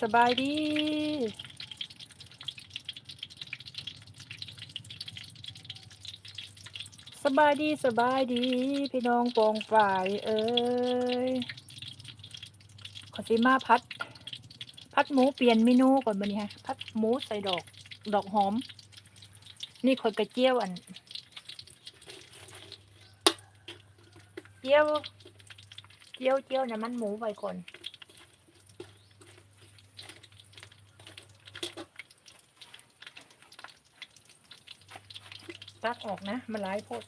สบายดีสบายดีสบายดี พี่น้องปองฝ่าย เอ้ยขอสิมาพัด พัดหมูเปลี่ยนเมนูก่อนบันนี้ฮะพัดหมูใส่ดอก ดอกหอม นี่คอยกระเจียวอัน เจียว เจียวเจียวน้ำมันหมูไว้ก่อน ตักออกนะ มันหลายโพด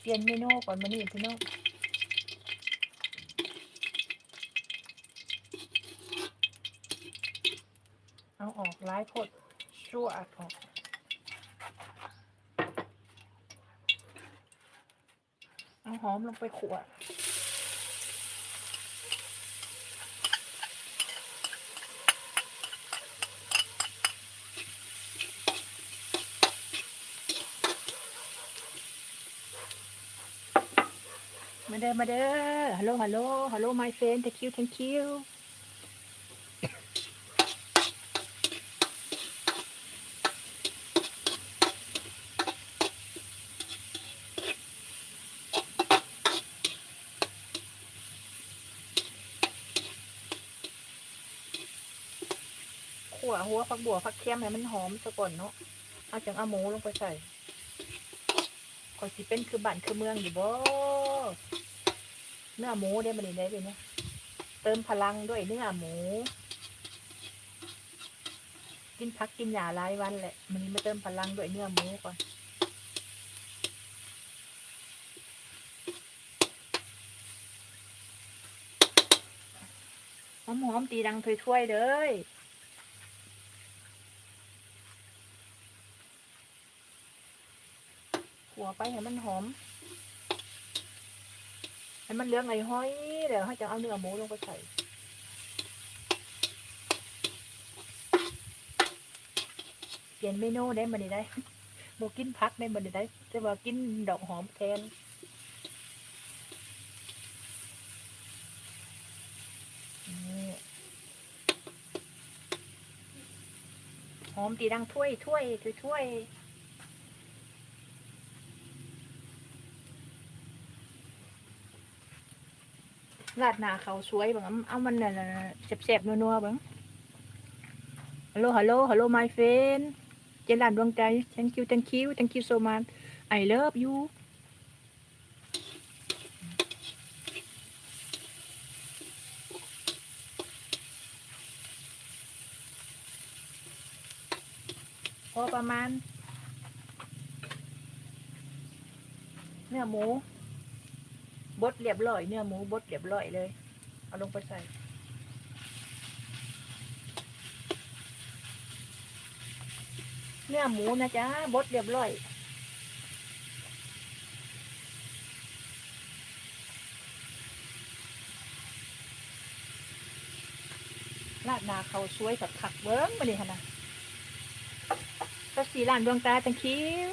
เปลี่ยนเมนูก่อนมานี่พี่น้องเอาออกหลายโพดชั่วอัดออกเอาหอมลงไปขวด เด้อมาเด้อฮัลโหลฮัลโหลฮัลโหล my friend thank you thank you ขั่วหัวผักบัวผักเคียมให้มันหอมซะก่อนเนาะเอาจังเอาหมูลงไปใส่คอสิเป็นคือบ้านคือเมืองอยู่บ่ เนื้อหมูได้มาได้เลยเนี่ยเติมพลังด้วยเนื้อหมู กินพักกินหยาหลายวันแหละมันนี้มาเติมพลังด้วยเนื้อหมูก่อนหอมๆตีดังถ้วยๆเลยหัวไปให้มันหอม ให้มันเหลืองไอ้ห้อยเดี๋ยวเขาจะเอาเนื้อหมูลงไปใส่เปลี่ยนเมนูได้มาได้ได้โบกินพักได้มาได้ได้จะว่ากินดอกหอมแทนหอมตีดังถ้วยถ้วยถ้วยถ้วย ราดหน้าเขาสวยบังเอาเอามันน่ะแสบๆนัวๆบังฮัลโหลฮัลโหลฮัลโหล my friend เจรันดวงใจ thank you thank you thank you so much I love you พอประมาณ เนื้อหมู บดเรียบร้อยเนื้อหมูบดเรียบร้อยเลย เอาลงไปใส่เนื้อหมูนะจ๊ะบดเรียบร้อย ลาดนาเขาสวยกับขักเบิ้งมาดิฮะนะก็สีลานดวงตาตังคิ้ว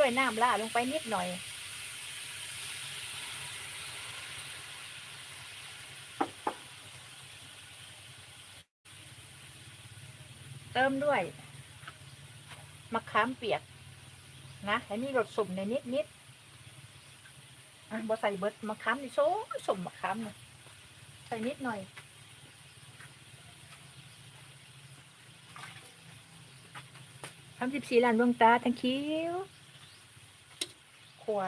ด้วยน้ำล่าลงไปนิดหน่อย เติมด้วยมะขามเปียก นะให้มีรสสุ่มในนิดนิดอะบ่ใส่เบิดมะขามนี่โซ่สมมะขามนะใส่นิดหน่อยทำสิบสี่ล้านดวงตาทั้งคิ้ว ขว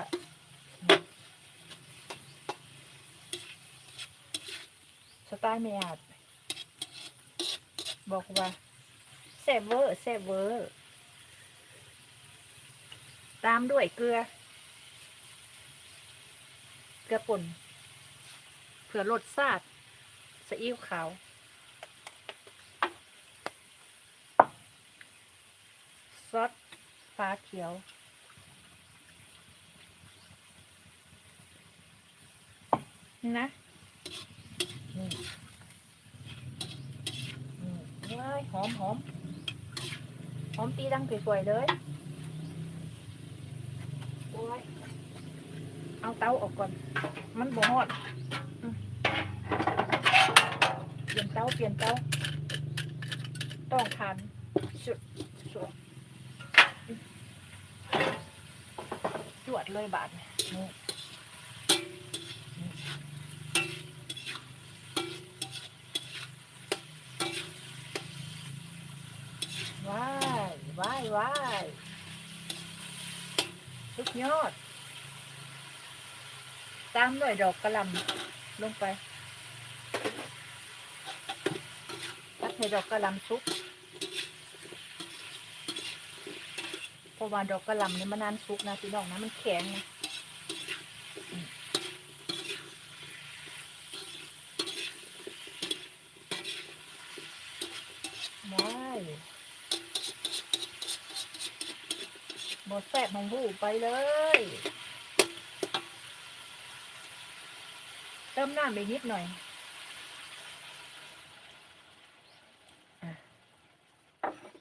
สไตล์ไม่อาจบอกว่าแซ่บเวอร์แซ่บเวอร์ตามด้วยเกลือ เกลือป่นเผื่อรสชาติซีอิ๊วขาวซอสฟ้าเขียว นะนี่นี่ว้ยหอมหอมหอมตีดังสวยๆเลยโอ้ยเอาเตาออกก่อน มันบ่ฮอดเปลี่ยนเตาเปลี่ยนเตาต้องทานสุดสวยจวดเลยบาทนี่ว้ายว้ายว้ายสุดยอด ตาม ด้วยดอกกระลำลงไปตักให้ดอกกระลำสุกเพราะว่าดอกกระลำนี่มันนานสุกนะพี่น้องนะมันแข็งนะอืมได้หมดแซ่บของผู้ไปเลย ติมน้ำไปนิดหน่อย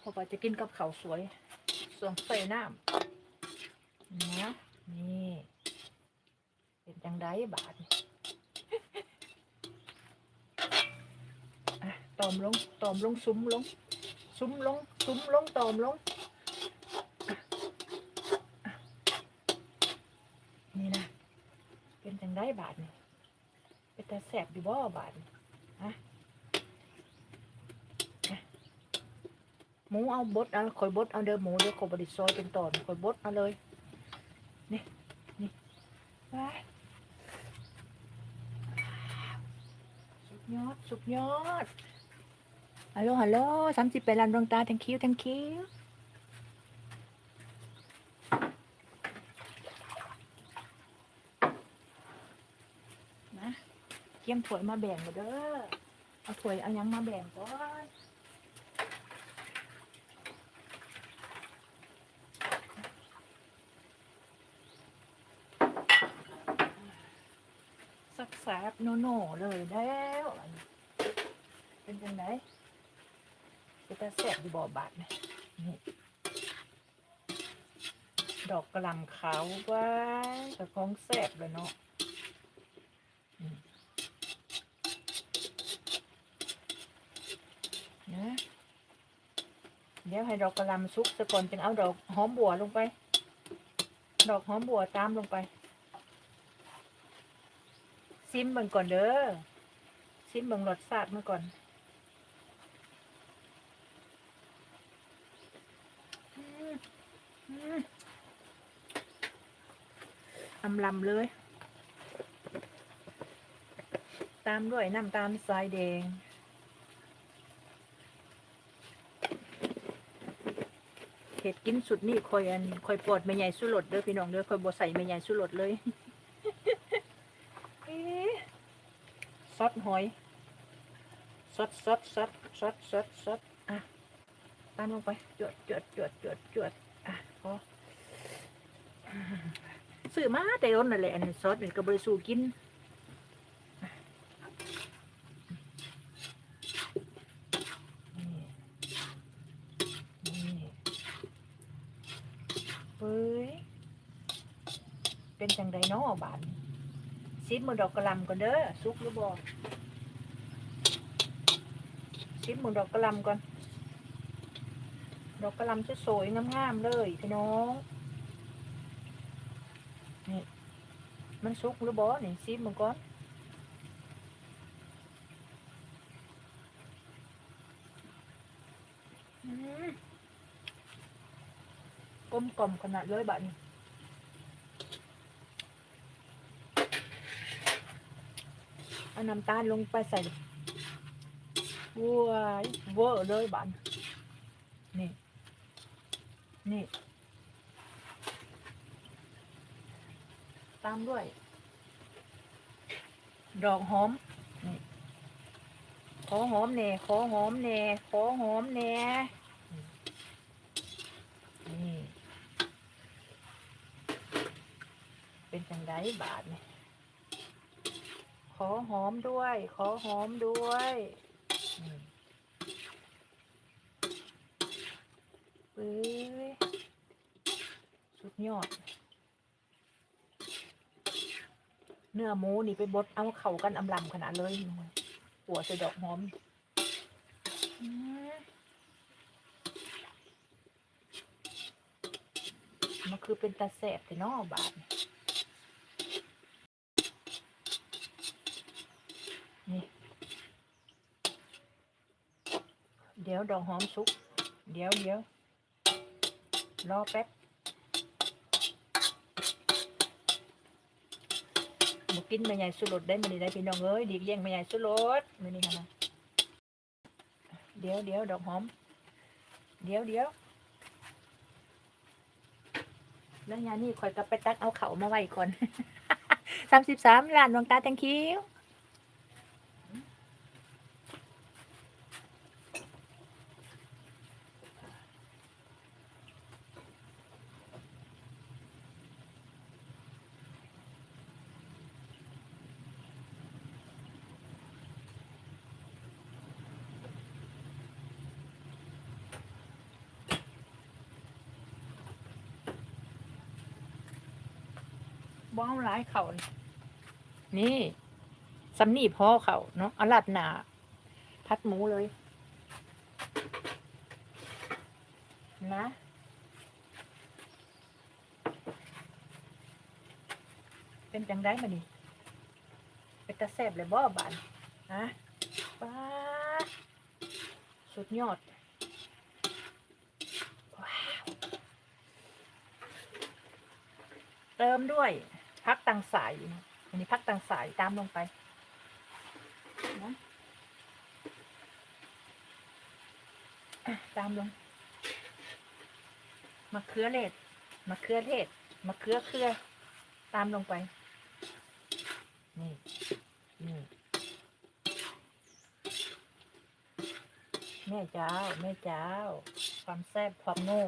พราะว่าจะกินกับข้าวสวย ส่วนใส่น้ำนะนี่ เป็นจังไดบาทนี่อะตอมลง ตอมลง ซุ้มลง ซุ้มลง ซุ้มลง ตอมลง นี่นะ เป็นจังไดบาทนี่ เป็นตาแสบอยู่บ่บานฮะหมูเอาบดเอาคอยบดเอาเด้อหมูเดี๋ยวขอยบดซอยเป็นตอนคอยบดเอาเลย นี่นี่ว้าสุดยอดสุดยอดฮัลโหลฮัลโหลสามสิบแปดล้านดวงตา thank you thank you นะเกี่ ยมถ้วยมาแบ่งกันเด้อ เอาถ้วยเอายังมาแบ่งก่อนสักแสบโนโน่เลยแล้วเป็นยังไงเป็นตาแสบอยู่บ่อบาดเนี่ยนี่ดอกกระหลำขาวไว้แต่ของแสบเลยเนาะ นะ เดี๋ยวให้ดอกกระลำซุกซะก่อนจึงเอาดอกหอมบัวลงไป ดอกหอมบัวตามลงไป ซิมเบิ่งก่อนเด้อซิมเบิ่งรสชาติมาก่อนอืมอืมอำลำเลย ตามด้วยน้ำตาลทรายแดง เห็ดกินสุดนี่คอยอันคอยปลดไม่ใหญ่สุรดเด้อพี่น้องเด้อคอยบใส่ไม่ใหญ่สุรดเลยซอสหอยซอสซอสซอสซอสซอสซอสอะตามลงไปจวดจวดจวดจวดจวดอะพอซื้อมาแต่ร้นนั่นแหละอันนี้ซอสนี่ก็บริสูกินนี่ เฮ้ย เป็นจังไดนาะบานนี้ซิมมือดอกกระลำก่อนเด้อสุกหรือบ่ซิมมือดอกกระลำก่อน ดอกกระลำสวยงามๆเลยพี่น้องนี่มันสุกหรือบ่นี่ซิมมือก่อนอืมกลมกล่อมขนาดเลยบัดนี้ เอาน้ำตาลลงไปใส่ว้ายเวอร์เลยบัดนี่ นี่ ตามด้วย ดอกหอม นี่ ขอหอมแน่ขอหอมแน่ขอหอมแน่นี่ เป็นจังไดบาทเนี่ย ออหอมด้วย ขอหอมด้วยปื้ยสุดยอด เนื้อหมูนี่ไปบดเอาเข่ากันอำลำขนาดเลยหัวใส่ดอกหอมมมันคือเป็นตาแสบแต่นอบาท นี่เดี๋ยวดอกหอมสุก เดี๋ยวเดี๋ยวรอแป๊บบกินม่ใหญ่สุรสได้มาดีได้พี่น้องเอ้ยดีกเลี้ยงม่ใหญ่สุรสมื้อนี้ค่ะนะเดี๋ยวเดี๋ยวดอกหอม เดี๋ยวเดี๋ยวแล้วยานี่คอยกลับไปตักเอาเข่ามาไว้ก่อนสามสิบสามล้านดวงตาแตงคิว บ้องร้ายเขานี่สำนีพ่อเขาเนาะอาลัดหนาพัดหมูเลย นะเป็นจังได้มานี่เป็นตาแซบเลยบ่บานฮะป้าสุดยอด ว้าว เติมด้วย พักตังสายอันนี้พักตังสายตามลงไปนะอะตามลงมะเขือเทศมะเขือเทศมะเขือเครือ ตามลงไป นี่นี่แม่เจ้าแม่เจ้า ความแซ่บความโน่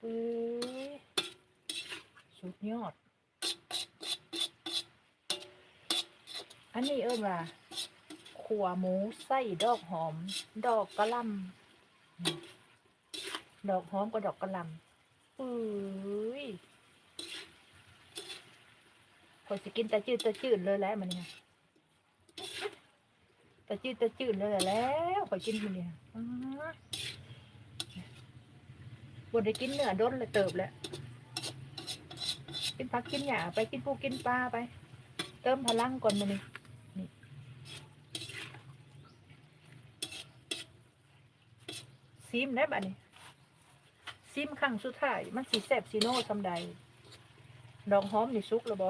ปื้ยสุดยอด นนี้เอิ้นว่าขัวหมูไส้ดอกหอม ดอกกระลำดอกหอมกับดอกกระลำปื้ยพอยสิกินตะจืดตะจืดเลยแล้วมันเนี่ยตะจืดตะจืดเลยแล้วพอยกินมันเนี่ยบนได้กินเนื้อด้นเลยเติบแล้วกินผักกินหญ้าไปกินปูกินปลาไป เติมพลังก่อนมานี่นี่ ซิมได้บัดนี้ซิมครั้งสุดท้าย มันสีแสบสีโน่ทำใด ดอกหอมนี่สุกแล้วบ่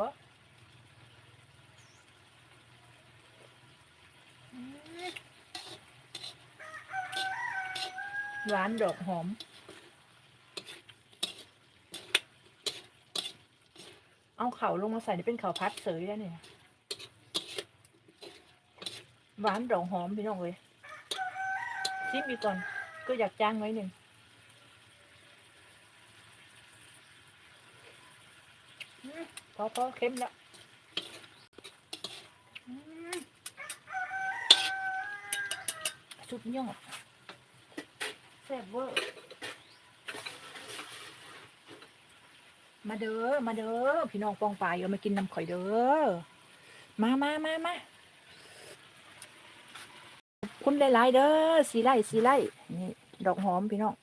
อืมหวานดอกหอม เอาเข่าลงมาใส่นี่เป็นเข่าพัดเสยแล้วเนี่ย หวานดอกหอมพี่น้องเลยชิมอีกก่อน ก็อยากจ้างไว้หนึ่งอืมพอพอเค็มแล้วอืมสุดยอดแซ่บเวอร์มาเด้อ มาเด้อ พี่น้องปองปลายเอามากินน้ำข่อยเด้อ มามามามาขอบคุณหลาย ๆ เด้อ สีไล่สีไล่นี่ ดอกหอมพี่น้อง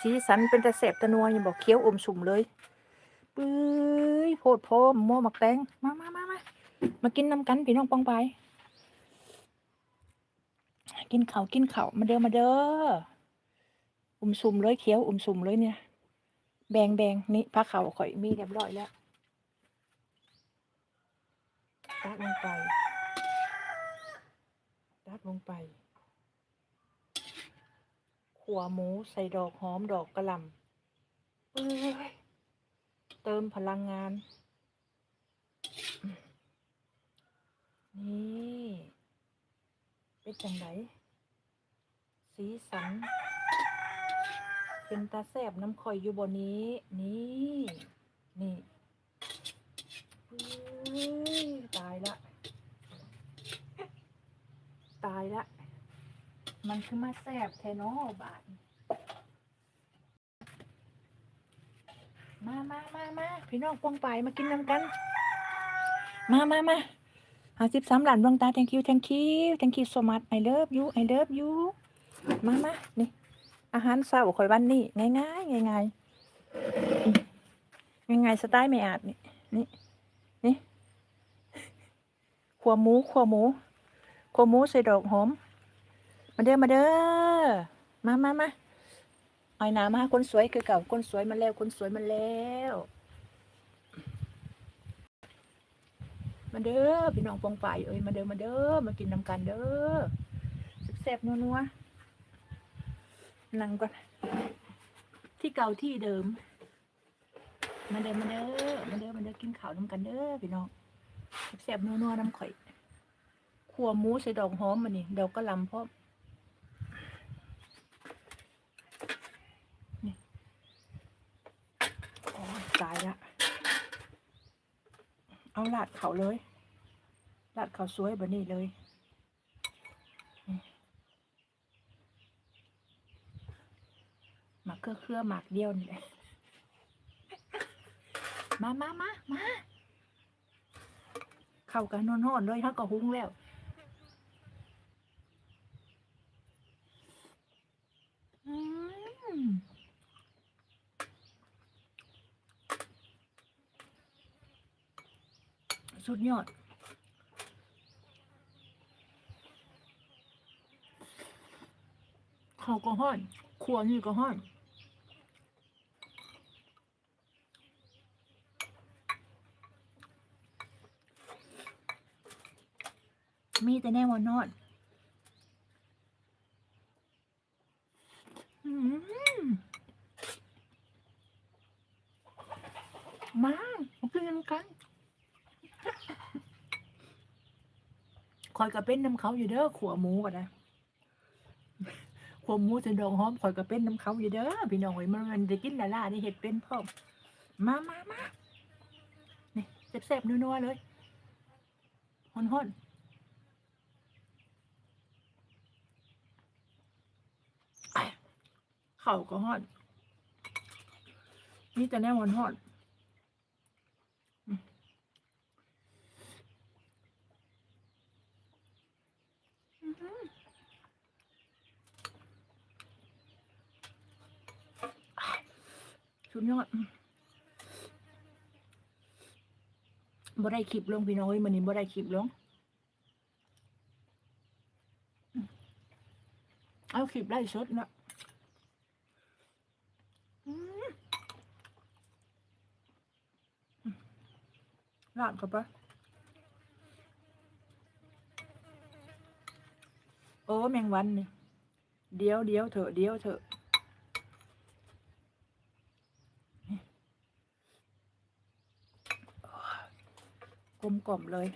สีสันเป็นตะแสบตะนัวยังบอกเคี้ยวอมสุ่มเลยปื้ยโพดโพมโมหมักแตงมามามามามากินน้ำกันพี่น้องปองไป กินเขากินเขามาเด้อมาเด้ออมสุ่มเลยเคี้ยวอมสุ่มเลยเนี่ย แบงแบงนี่ผ้าเขาข่อยมีเรียบร้อยแล้วตักลงไปตักลงไป ขัวหมูใส่ดอกหอมดอกกระหล่ำเติมพลังงาน นี่เป็นจังไรสีสัน เป็นตาแสบน้ำค่อยอยู่บนนี้ นี่ นี่ตายละ ตายละ มันคือมาแซ่บแทนออบาทมามามามาพี่น้องปองไปมากินน้ำกัน มามามาหาสิบสามหลานดวงตา thank you thank you thank you so much I love you I love you มามานี่ อาหารเช้าข่อยวันนี้ง่ายง่ายง่ายง่ายง่ายง่ายสไตล์ไม่อาจนี่นี่นี่ขัวหมูขัวหมูขัวหมูใส่ดอกหอม มาเด้อมาเด้อมามามาเอาหนามาคนสวยคือเก่าคนสวยมาแล้วคนสวยมาแล้วมาเด้อพี่น้องปองฝ่ายเอ้ยมาเด้อมาเด้อมากินน้ำกันเด้อแซ่บๆนัวนั่งก่อนที่เก่าที่เดิม มาเด้อมาเด้อมาเด้อมาเด้อกินข้าวน้ำกันเด้อพี่น้องแซ่บๆนัวน้ำข่อยขัวหมูใส่ดอกหอมมานี่ดอกกระลำพร้อมนี่โอ้ยตายละ เอาลาดเขาเลยลาดเขาสวยแบบนี้เลยหมักเครือเครือหมักเดียวนี่แหละมามามามาเข้ากันนอนๆเลยเขาก็หุ้งแล้ว อืมสุ ดยอด เขาก็ห้อนขัวนี่ก็ห้อนมีแต่แน่วันนอนอืมมามากินน้ำกัน คอยกระเป็นน้ำเขาอยู่เด้อขัวหมูก็ได้ขัวหมูจะดองหอมคอยกระเป็นน้ำเขาอยู่เด้อพี่น้องไอ้มันมันจะกินละล่าได้เห็ดเป็นพร้อมมามามานี่แซ่บๆนัวๆเลยหอนๆอ้ายเข่าก็หอนนี่แต่แน่ห่อนหอนอืมอื้อหืออ้าย สุดยอดบ่ได้คลิปลงพี่น้องเอ้ยมันนี้บ่ได้คลิปลง เอาคลิปไล่สดนะอืมอืมลาดเข้าไปโอ้แมงวันนี่เดี๋ยวเดี๋ยวเถอะเดี๋ยวเถอะนี่โอ้ยก ลมกล่อมเลย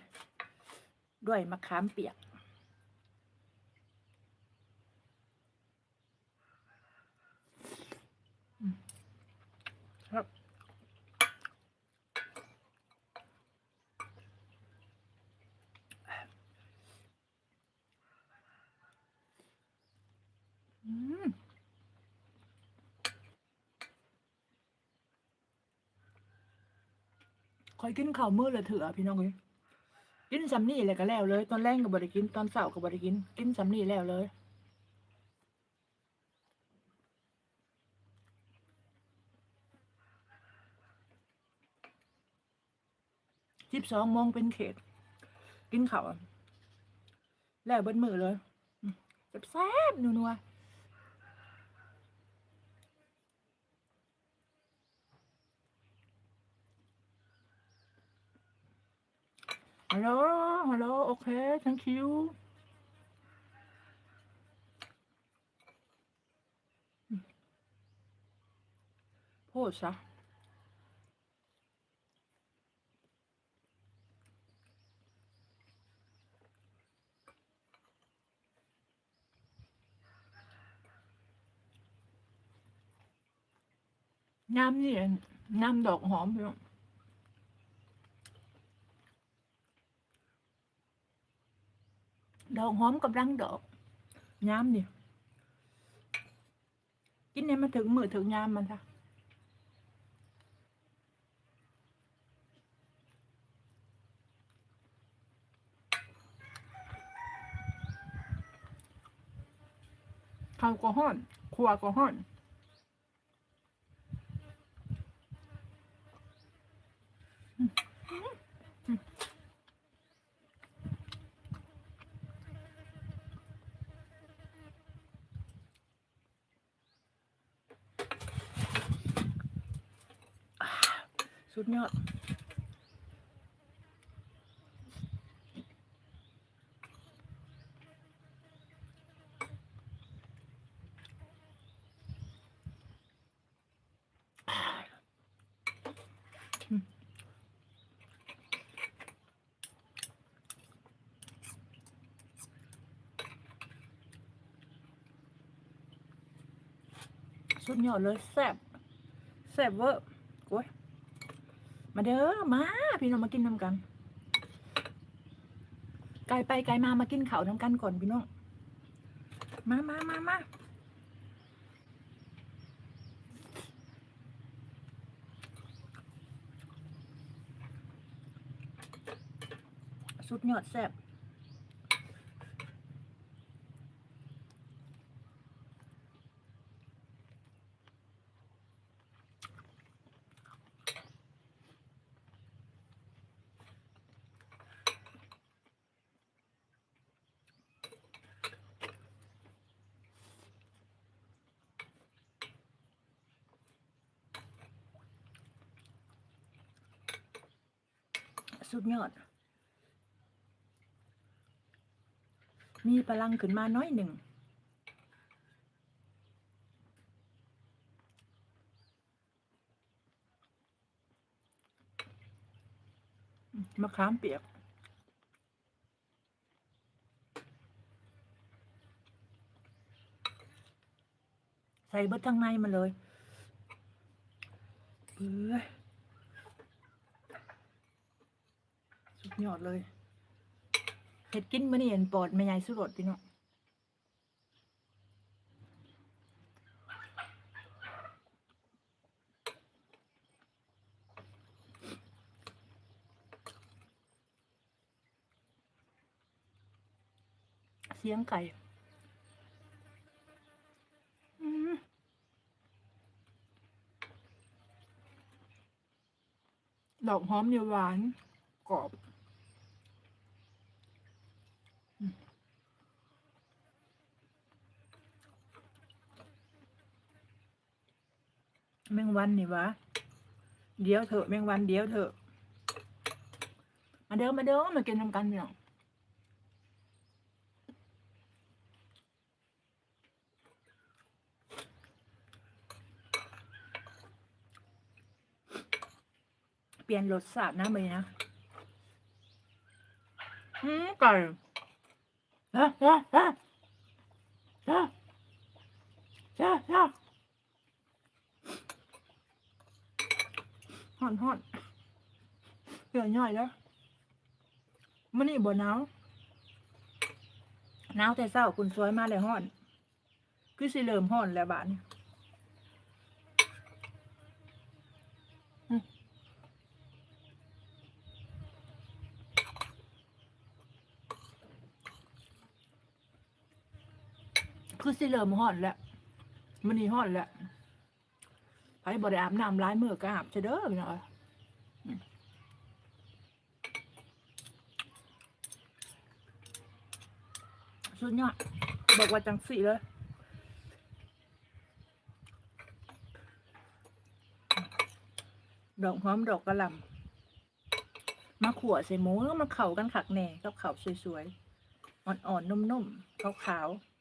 ด้วยมะขามเปียก คอยกินข้าวมื้อละเถื่อพี่น้องเอ้ยกินสำนี่แหละก็แล้วเลย ตอนแรกก็บ่ได้กิน ตอนเช้าก็บ่ได้กิน กินสำนี่แล้วเลยสิบสองโมงเป็นเขต กินข้าวแล้วเบิ้มือเลยแซ่บๆนัวๆ ฮัลโหล ฮัลโหล โอเค thank you อืมโพดซะน้ำนี่น้ำดอกหอมพี่ ดอกหอมกับรังดอกยามเนี่ยกินเนี่ยมันถึงมือถึงยามมันค่ะข้าวก็ห้อนครัวก็ห้อน สุดยอดอืมสุดยอดเลยแซ่บแซ่บเวอร์โอ้ย มาเด้อมา พี่น้องมากินน้ำกันไกลไปไกลมามากินข้าวน้ำกันก่อนพี่น้องมามามามาสุดยอดแซ่บสุ ดยอด มีพลังขึ้นมาน้อยหนึ่ง มะขามเปียกใส่เบิดทั้งในมาเลยเอ้ ยสุดยอดเลยเห็ดกินมื้อนี้เห็นปอดไม่ใหญ่สุดรสพี่น้องเสียงไก่ดอกหอมเนี่ยหวานกรอบ แมงวันนี่วะ เดี๋ยวเถอะแมงวันเดี๋ยวเถอะ มาเด้อมาเด้อมากินทำกันพี่น้อเปลี่ยนรสชาตินะเมย์นะอืมไก่ฮะฮะฮะฮะฮะฮะ ห่อนห่อนเกลือย่อยแล้วมันนี่บ่หนาวหนาวแต่เศร้าคุณสวยมาเลยห่อน คือสิเริ่มห่อนแล้วบาดนี้อืมคือสิเริ่มห่อนแล้วมันนี่ห่อนแล้ว ไปบ่ได้อาบน้ำร้ายมือก็อาบเฉยเด้อพี่น้อยสุดยอดบอกว่าจังสีเลยดอกหอมดอกกระหล่ำมาขั่วใส่หมูแล้วมาเข่ากันขักแหน่กับเข่าสวยๆ อ่อนๆ นุ่มๆขาวๆ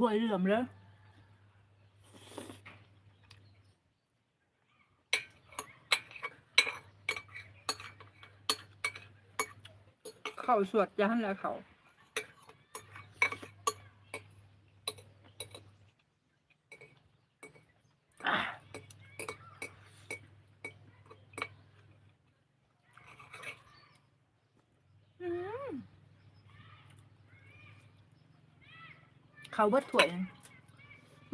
ถ้วยเหลื่อมเลยเข่าสวดยันแล้วเขาอะอืม เขาเบิดถ้วยหนึ่ง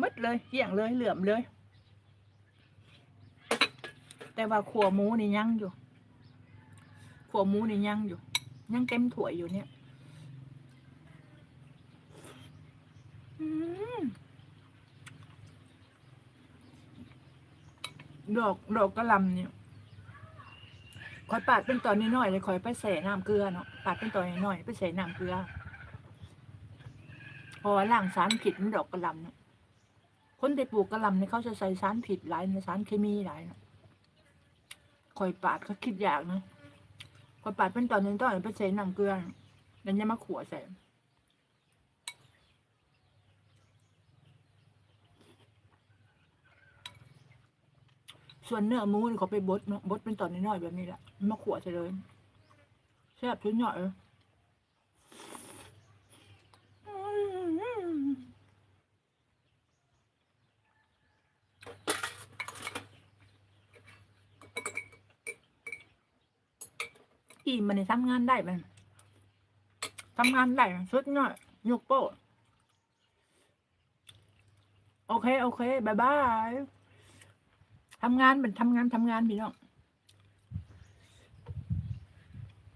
มดเลยเกี่ยงเลยเหลื่อมเลย แต่ว่าขัวหมูนี่ยังอยู่ ขัวหมูนี่ยังอยู่ ยังเต็มถ้วยอยู่เนี่ยดอกดอกกระลำเนี่ยคอยปาดเป็นตอนน้อยๆเลยคอยไปใส่น้ำเกลือเนาะปาดเป็นตอนน้อยๆไปใส่น้ำเกลือ พราะว่าล่างสารผิดมันดอกกระลำเนี่ยคนที่ปลูกกระลำเนี่ยเขาจะใส่สารผิดหลายนะสารเคมีหลายนะคอยปาดเขาคิดอยากนะพอปัดเป็นตอนนึงตอนไปใส่น้ำเกลือแล้วยังมาขัวใส่ส่วนเนื้อหมูนี่เขาไปบดเนาะบดเป็นตอนน้อยๆแบบนี้แหละมาขัวใส่เลยแซ่บชุดหน่อยเลย อีมันทำงานได้ไหมทำงานได้สุดหน่อยยกโป้โอเค โอเคบายบายทำงานเป็นทำงานทำงานพี่น้อง